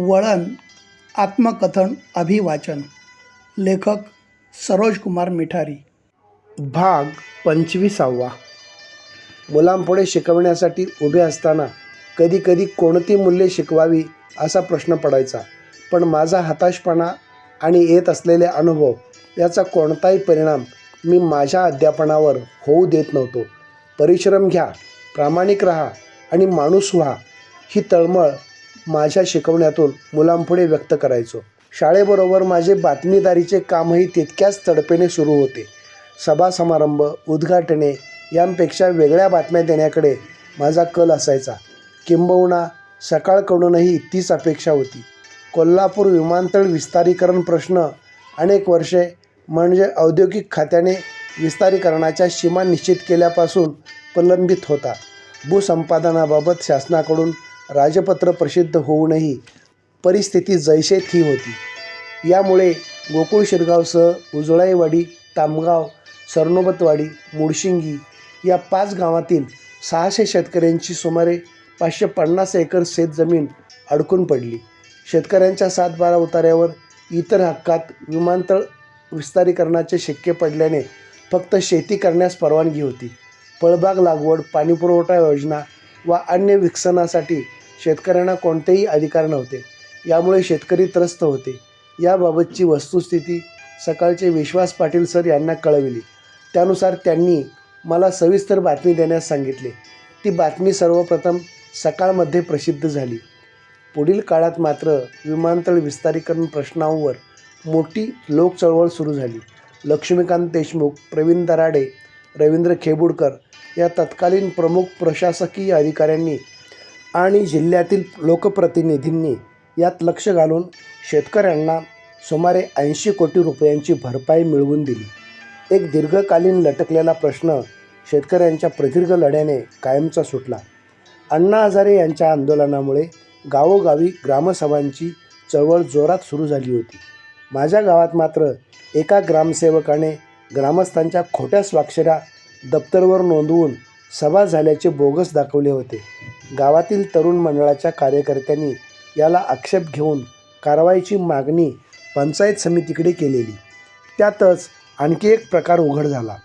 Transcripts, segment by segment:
वळण आत्मकथन अभिवाचन. लेखक सरोज कुमार मिठारी. भाग पंचवीसावा. मुलांपुढे शिकवण्यासाठी उभे असताना कधी कधी कोणती मूल्ये शिकवावी असा प्रश्न पडायचा. पण माझा हताशपणा आणि येत असलेले अनुभव याचा कोणताही परिणाम मी माझ्या अध्यापनावर होऊ देत नव्हतो. परिश्रम घ्या प्रामाणिक राहा आणि माणूस व्हा ही तळमळ माझ्या शिकवण्यातून मुलांपुढे व्यक्त करायचो. शाळेबरोबर माझे बातमीदारीचे कामही तितक्याच तडपेने सुरू होते. सभा समारंभ उद्घाटने यांपेक्षा वेगळ्या बातम्या देण्याकडे माझा कल असायचा. किंबहुना सकाळकडूनही तीच अपेक्षा होती. कोल्हापूर विमानतळ विस्तारीकरण प्रश्न अनेक वर्षे म्हणजे औद्योगिक खात्याने विस्तारीकरणाच्या सीमा निश्चित केल्यापासून प्रलंबित होता. भूसंपादनाबाबत शासनाकडून राजपत्र प्रसिद्ध होऊनही परिस्थिती जैसे थी होती. यामुळे गोकुळ शिरगावसह उजळाईवाडी तामगाव सरनोबतवाडी मुडशिंगी या पाच गावातील सहाशे शेतकऱ्यांची सुमारे पाचशे पन्नास एकर शेतजमीन अडकून पडली. शेतकऱ्यांच्या सातबारा उतार्यावर इतर हक्कात विमानतळ विस्तारीकरणाचे शक्य पडल्याने फक्त शेती करण्यास परवानगी होती. फळबाग लागवड पाणीपुरवठा योजना व अन्य विकसनासाठी शेतकऱ्यांना कोणतेही अधिकार नव्हते. यामुळे शेतकरी त्रस्त होते. याबाबतची वस्तुस्थिती सकाळचे विश्वास पाटील सर यांना कळविली. त्यानुसार त्यांनी मला सविस्तर बातमी देण्यास सांगितले. ती बातमी सर्वप्रथम सकाळमध्ये प्रसिद्ध झाली. पुढील काळात मात्र विमानतळ विस्तारीकरण प्रश्नांवर मोठी लोकचळवळ सुरू झाली. लक्ष्मीकांत देशमुख प्रवीण दराडे रवींद्र खेबुडकर या तत्कालीन प्रमुख प्रशासकीय अधिकाऱ्यांनी आणि जिल्ह्यातील लोकप्रतिनिधींनी यात लक्ष घालून शेतकऱ्यांना सुमारे ऐंशी कोटी रुपयांची भरपाई मिळवून दिली. एक दीर्घकालीन लटकलेला प्रश्न शेतकऱ्यांच्या प्रदीर्घ लढ्याने कायमचा सुटला. अण्णा हजारे यांच्या आंदोलनामुळे गावोगावी ग्रामसभांची चळवळ जोरात सुरू झाली होती. माझ्या गावात मात्र एका ग्रामसेवकाने ग्रामस्थांच्या खोट्या स्वाक्षऱ्या दप्तरवर नोंदवून सभा झाल्याचे बोगस दाखवले होते. गावातील तरुण मंडळाच्या कार्यकर्त्यांनी याला आक्षेप घेऊन कारवाईची मागणी पंचायत समितीकडे केलेली. त्यातच आणखी एक प्रकार उघड झाला.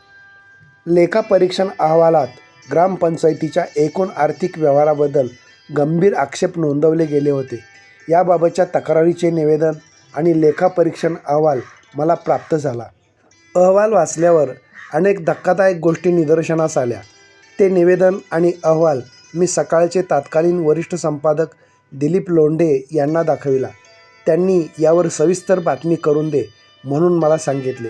लेखापरीक्षण अहवालात ग्रामपंचायतीच्या एकूण आर्थिक व्यवहाराबद्दल गंभीर आक्षेप नोंदवले गेले होते. याबाबतच्या तक्रारीचे निवेदन आणि लेखापरीक्षण अहवाल मला प्राप्त झाला. अहवाल वाचल्यावर अनेक धक्कादायक गोष्टी निदर्शनास आल्या. ते निवेदन आणि अहवाल मी सकाळचे तात्कालीन वरिष्ठ संपादक दिलीप लोंढे यांना दाखविला. त्यांनी यावर सविस्तर बातमी करून दे म्हणून मला सांगितले.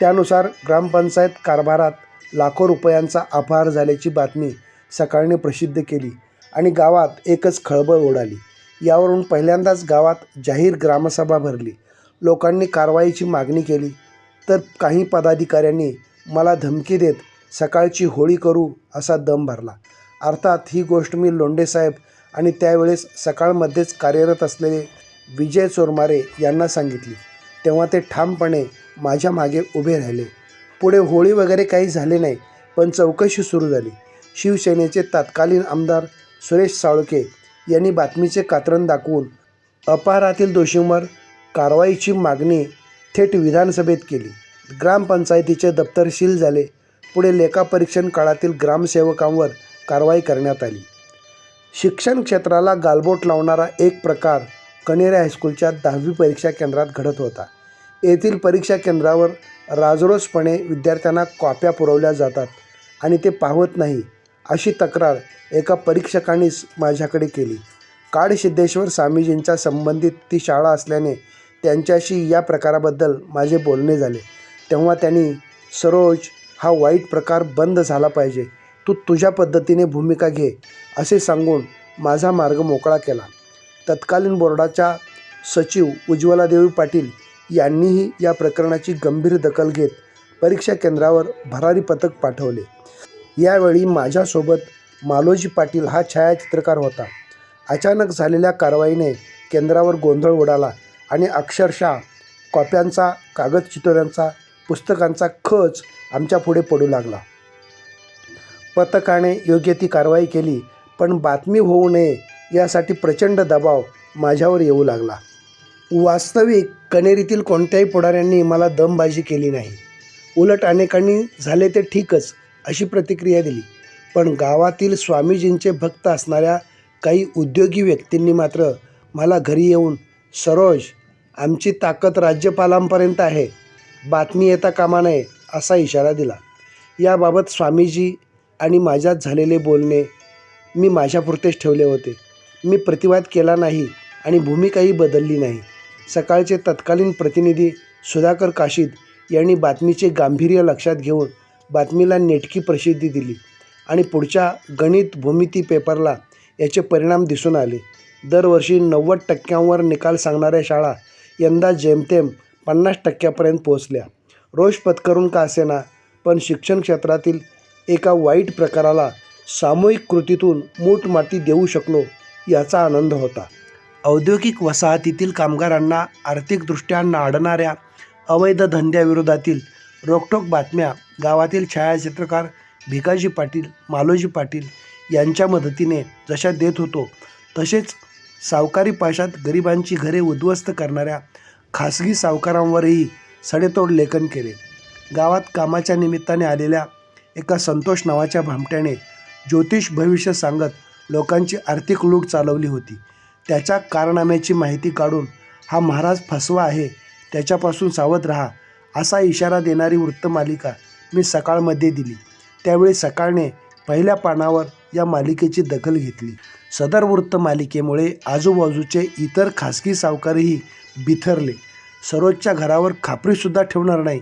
त्यानुसार ग्रामपंचायत कारभारात लाखो रुपयांचा अपहार झाल्याची बातमी सकाळने प्रसिद्ध केली आणि गावात एकच खळबळ उडाली यावरून पहिल्यांदाच गावात जाहीर ग्रामसभा भरली. लोकांनी कारवाईची मागणी केली. तर काही पदाधिकाऱ्यांनी मला धमकी देत सकाळची होळी करू असा दम भरला. अर्थात ही गोष्ट मी लोंढेसाहेब आणि त्यावेळेस सकाळमध्येच कार्यरत असलेले विजय चोरमारे यांना सांगितली. तेव्हा ते ठामपणे माझ्या मागे उभे राहिले. पुढे होळी वगैरे काही झाले नाही पण चौकशी सुरू झाली. शिवसेनेचे तत्कालीन आमदार सुरेश साळुके यांनी बातमीचे कात्रण दाखवून अपहारातील दोषींवर कारवाईची मागणी थेट विधानसभेत केली. ग्रामपंचायतीचे दप्तर सील झाले. पुढे लेखापरीक्षण काळातील ग्रामसेवकांवर कारवाई करण्यात आली. शिक्षण क्षेत्राला गालबोट लावणारा एक प्रकार कणेरे हायस्कूलच्या दहावी परीक्षा केंद्रात घडत होता. येथील परीक्षा केंद्रावर राजरोसपणे विद्यार्थ्यांना कॉप्या पुरवल्या जातात आणि ते पाहत नाही अशी तक्रार एका परीक्षकानेच माझ्याकडे केली. काडसिद्धेश्वर स्वामीजींच्या संबंधित ती शाळा असल्याने त्यांच्याशी या प्रकाराबद्दल माझे बोलणे झाले. तेव्हा त्यांनी सरोज हा वाईट प्रकार बंद झाला पाहिजे. तू तुझ्या पद्धतीने भूमिका घे असे सांगून माझा मार्ग मोकळा केला. तत्कालीन बोर्डाच्या सचिव उज्ज्वलादेवी पाटील यांनीही या प्रकरणाची गंभीर दखल घेत परीक्षा केंद्रावर भरारी पथक पाठवले. यावेळी माझ्यासोबत मालोजी पाटील हा छायाचित्रकार होता. अचानक झालेल्या कारवाईने केंद्रावर गोंधळ उडाला. आणि अक्षरशः कॉप्यांचा कागदचितोऱ्यांचा पुस्तकांचा खच आमच्या पुढे पडू लागला. पथकाने योग्य ती कारवाई केली पण बातमी होऊ नये यासाठी प्रचंड दबाव माझ्यावर येऊ लागला. वास्तविक कणेरीतील कोणत्याही पुढाऱ्यांनी मला दमबाजी केली नाही. उलट अनेकांनी झाले ते ठीकच अशी प्रतिक्रिया दिली. पण गावातील स्वामीजींचे भक्त असणाऱ्या काही उद्योगी व्यक्तींनी मात्र मला घरी येऊन सरोज आमची ताकद राज्यपालांपर्यंत आहे. बातमी येता कामा नये असा इशारा दिला. याबाबत स्वामीजी आणि माझ्यात झालेले बोलणे मी माझ्यापुरतेच ठेवले होते. मी प्रतिवाद केला नाही आणि भूमिकाही बदलली नाही. सकाळचे तत्कालीन प्रतिनिधी सुधाकर काशीद यांनी बातमीचे गांभीर्य लक्षात घेऊन बातमीला नेटकी प्रसिद्धी दिली आणि पुढच्या गणित भूमिती पेपरला याचे परिणाम दिसून आले. दरवर्षी नव्वद टक्क्यांवर निकाल सांगणाऱ्या शाळा यंदा जेमतेम पन्नास टक्क्यापर्यंत पोहोचल्या. रोष पत्करून का असेना पण शिक्षण क्षेत्रातील एका वाईट प्रकाराला सामूहिक कृतीतून मूठ माती देऊ शकलो याचा आनंद होता. औद्योगिक वसाहतीतील कामगारांना आर्थिकदृष्ट्या नाडणाऱ्या अवैध धंद्याविरोधातील रोखठोक बातम्या गावातील छायाचित्रकार भिकाजी पाटील मालोजी पाटील यांच्या मदतीने जशा देत होतो तसेच सावकारी पाशात गरिबांची घरे उद्ध्वस्त करणाऱ्या खासगी सावकारांवरही सडेतोड लेखन केले. गावात कामाच्या निमित्ताने आलेल्या एका संतोष नावाच्या भामट्याने ज्योतिष भविष्य सांगत लोकांची आर्थिक लूट चालवली होती. त्याच्या कारनाम्याची माहिती काढून हा महाराज फसवा आहे त्याच्यापासून सावध राहा असा इशारा देणारी वृत्तमालिका मी सकाळमध्ये दिली. त्यावेळी सकाळने पहिल्या पानावर या मालिकेची दखल घेतली. सदर वृत्तमालिकेमुळे आजूबाजूचे इतर खासगी सावकारही बिथरले. सरोजच्या घरावर खापरीसुद्धा ठेवणार नाही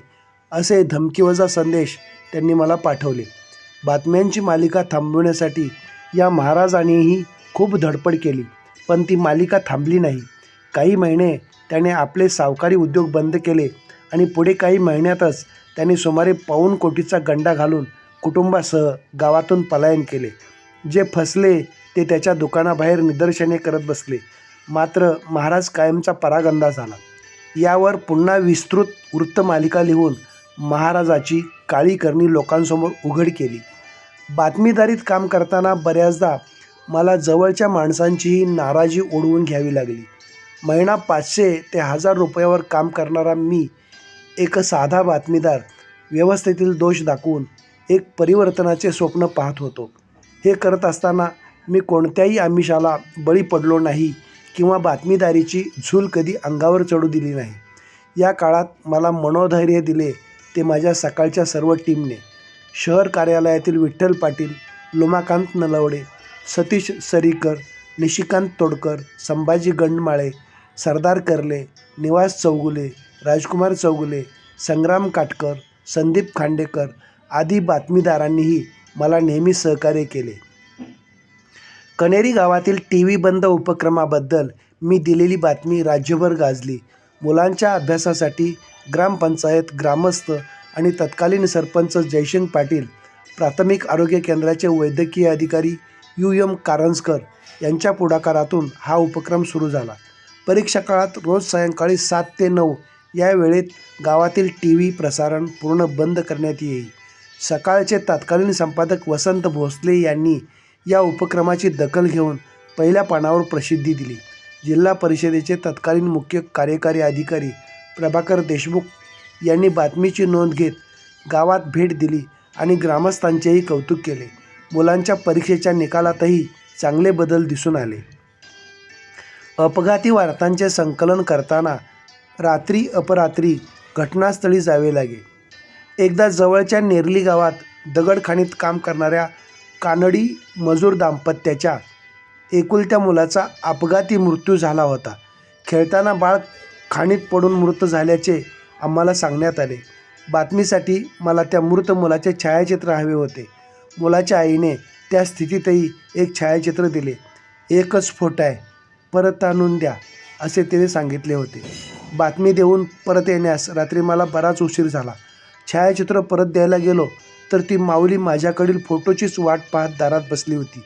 असे धमकीवजा संदेश त्यांनी मला पाठवले. बातम्यांची मालिका थांबविण्यासाठी या महाराजांनीही खूप धडपड केली पण ती मालिका थांबली नाही. काही महिने त्याने आपले सावकारी उद्योग बंद केले आणि पुढे काही महिन्यातच त्यांनी सुमारे पाऊण कोटीचा गंडा घालून कुटुंबासह गावातून पलायन केले जे फसले ते त्याच्या दुकानाबाहेर निदर्शने करत बसले. मात्र महाराज कायमचा परागंदा झाला. यावर पुन्हा विस्तृत वृत्तमालिका लिहून महाराजाची काळी करणी लोकांसमोर उघड केली. बातमीदारीत काम करताना बऱ्याचदा मला जवळच्या माणसांचीही नाराजी ओढवून घ्यावी लागली. महिना पाचशे ते हजार रुपयावर काम करणारा मी एक साधा बातमीदार व्यवस्थेतील दोष दाखवून एक परिवर्तनाचे स्वप्न पाहत होतो. हे करत असताना मी कोणत्याही आमिषाला बळी पडलो नाही किंवा बातमीदारीची झूल कधी अंगावर चढू दिली नाही. या काळात मला मनोधैर्य दिले ते माझ्या सकाळच्या सर्व टीमने. शहर कार्यालयातील विठ्ठल पाटील लोमाकांत नलवडे सतीश सरीकर निशिकांत तोडकर संभाजी गंडमाळे सरदार कर्ले निवास चौगुले राजकुमार चौगुले संग्राम काटकर संदीप खांडेकर आदी बातमीदारांनीही मला नेहमी सहकार्य केले. कनेरी गावातील टी व्ही बंद उपक्रमाबद्दल मी दिलेली बातमी राज्यभर गाजली. मुलांच्या अभ्यासासाठी ग्रामपंचायत ग्रामस्थ आणि तत्कालीन सरपंच जयसिंग पाटील प्राथमिक आरोग्य केंद्राचे वैद्यकीय अधिकारी यू. एम. कारंजकर यांच्या पुढाकारातून हा उपक्रम सुरू झाला. परीक्षा काळात रोज सायंकाळी सात ते नऊ या वेळेत गावातील टी व्ही प्रसारण पूर्ण बंद करण्यात येईल. सकाळचे तत्कालीन संपादक वसंत भोसले यांनी या उपक्रमाची दखल घेऊन पहिल्या पानावर प्रसिद्धी दिली. जिल्हा परिषदेचे तत्कालीन मुख्य कार्यकारी अधिकारी प्रभाकर देशमुख यांनी बातमीची नोंद घेत गावात भेट दिली आणि ग्रामस्थांचेही कौतुक केले. मुलांच्या परीक्षेच्या निकालातही चांगले बदल दिसून आले. अपघाती वार्तांचे संकलन करताना रात्री अपरात्री घटनास्थळी जावे लागे. एकदा जवळच्या नेरली गावात दगडखाणीत काम करणाऱ्या कानडी मजूर दाम्पत्याच्या एकुलत्या मुलाचा अपघाती मृत्यू झाला होता. खेळताना बाळ खाणीत पडून मृत झाल्याचे आम्हाला सांगण्यात आले. बातमीसाठी मला त्या मृत मुलाचे छायाचित्र हवे होते. मुलाच्या आईने त्या स्थितीतही एक छायाचित्र दिले. एकच फोटो आहे परत आणून द्या असे तिने सांगितले होते. बातमी देऊन परत येण्यास रात्री मला बराच उशीर झाला. छायाचित्र परत द्यायला गेलो तर ती माऊली माझ्याकडील फोटोचीच वाट पाहत दारात बसली होती.